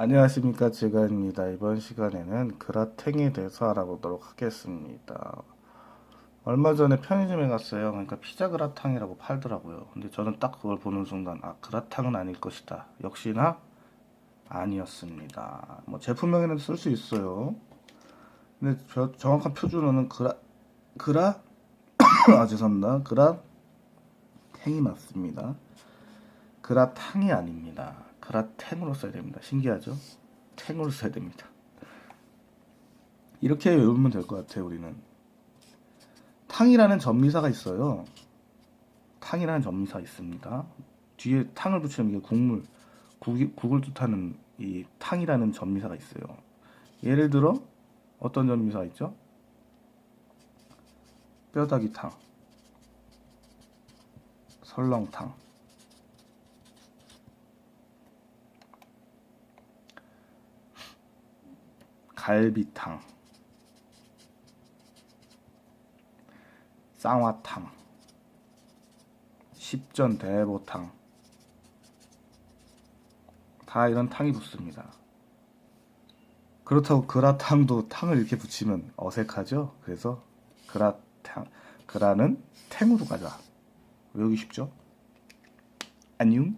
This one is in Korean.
안녕하십니까 제가입니다. 이번 시간에는 그라탱에 대해서 알아보도록 하겠습니다. 얼마 전에 편의점에 갔어요. 그러니까 피자 그라탕이라고 팔더라고요. 근데 저는 딱 그걸 보는 순간 아 그라탕은 아닐 것이다. 역시나 아니었습니다. 뭐 제품명에는 쓸 수 있어요. 근데 저- 정확한 표준어는 그라 그라 아 죄송합니다. 그라 탱이 맞습니다. 그라탕이 아닙니다. 그라탱으로 써야 됩니다. 신기하죠? 탱으로 써야 됩니다. 이렇게 외우면 될 것 같아요, 우리는. 탕이라는 전미사가 있어요. 탕이라는 전미사 있습니다. 뒤에 탕을 붙이면 이게 국물, 국이, 국을 뜻하는 이 탕이라는 전미사가 있어요. 예를 들어 어떤 전미사가 있죠? 뼈다귀탕, 설렁탕, 갈비탕, 쌍화탕, 십전 대보탕 다 이런 탕이 붙습니다. 그렇다고 그라탕도 탕을 이렇게 붙이면 어색하죠? 그래서 그라탕, 그라는 탱으로 가자. 외우기 쉽죠? 안녕.